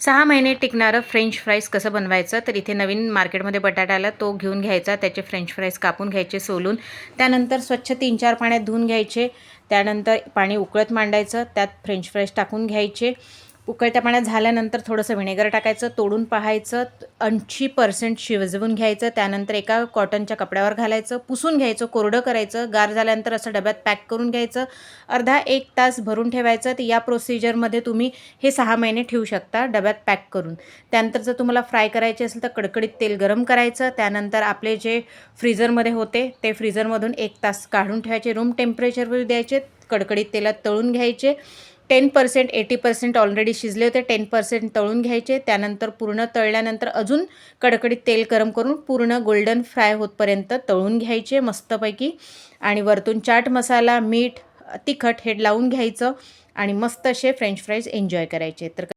सहा महिने टिकणारं फ्रेंच फ्राईज कसं बनवायचं? तर इथे नवीन मार्केटमध्ये बटाटा आला तो घेऊन घ्यायचा त्याचे फ्रेंच फ्राईज कापून घ्यायचे सोलून. त्यानंतर स्वच्छ तीन चार पाण्यात धुवून घ्यायचे. त्यानंतर पाणी उकळत मांडायचं त्यात फ्रेंच फ्राईज टाकून घ्यायचे. उकळत्या पाण्यात झाल्यानंतर थोडंसं व्हिनेगर टाकायचं तोडून पाहायचं ऐंशी पर्सेंट शिजवून घ्यायचं त्यानंतर एका कॉटनच्या कपड्यावर घालायचं पुसून घ्यायचं कोरडं करायचं गार झाल्यानंतर असं डब्यात पॅक करून घ्यायचं अर्धा एक तास भरून ठेवायचं तर या प्रोसिजरमध्ये तुम्ही हे सहा महिने ठेवू शकता डब्यात पॅक करून. त्यानंतर जर तुम्हाला फ्राय करायचे असेल तर कडकडीत तेल गरम करायचं त्यानंतर आपले जे फ्रीझरमध्ये होते ते फ्रीझरमधून एक तास काढून ठेवायचे रूम टेम्परेचरवर द्यायचे कडकडीत तेलात तळून घ्यायचे ten percent eighty percent already शिजले होते. टेन पर्सेंट तळून घ्यायचे. त्यानंतर पूर्ण तळल्यानंतर अजून कडकडीत तेल गरम करून पूर्ण गोल्डन फ्राय होतपर्यंत तळून घ्यायचे मस्तपैकी. आणि वरतून चाट मसाला मीठ तिखट हे लावून घ्यायचं. आणि मस्त असे फ्रेंच फ्राईज एन्जॉय करायचे. तर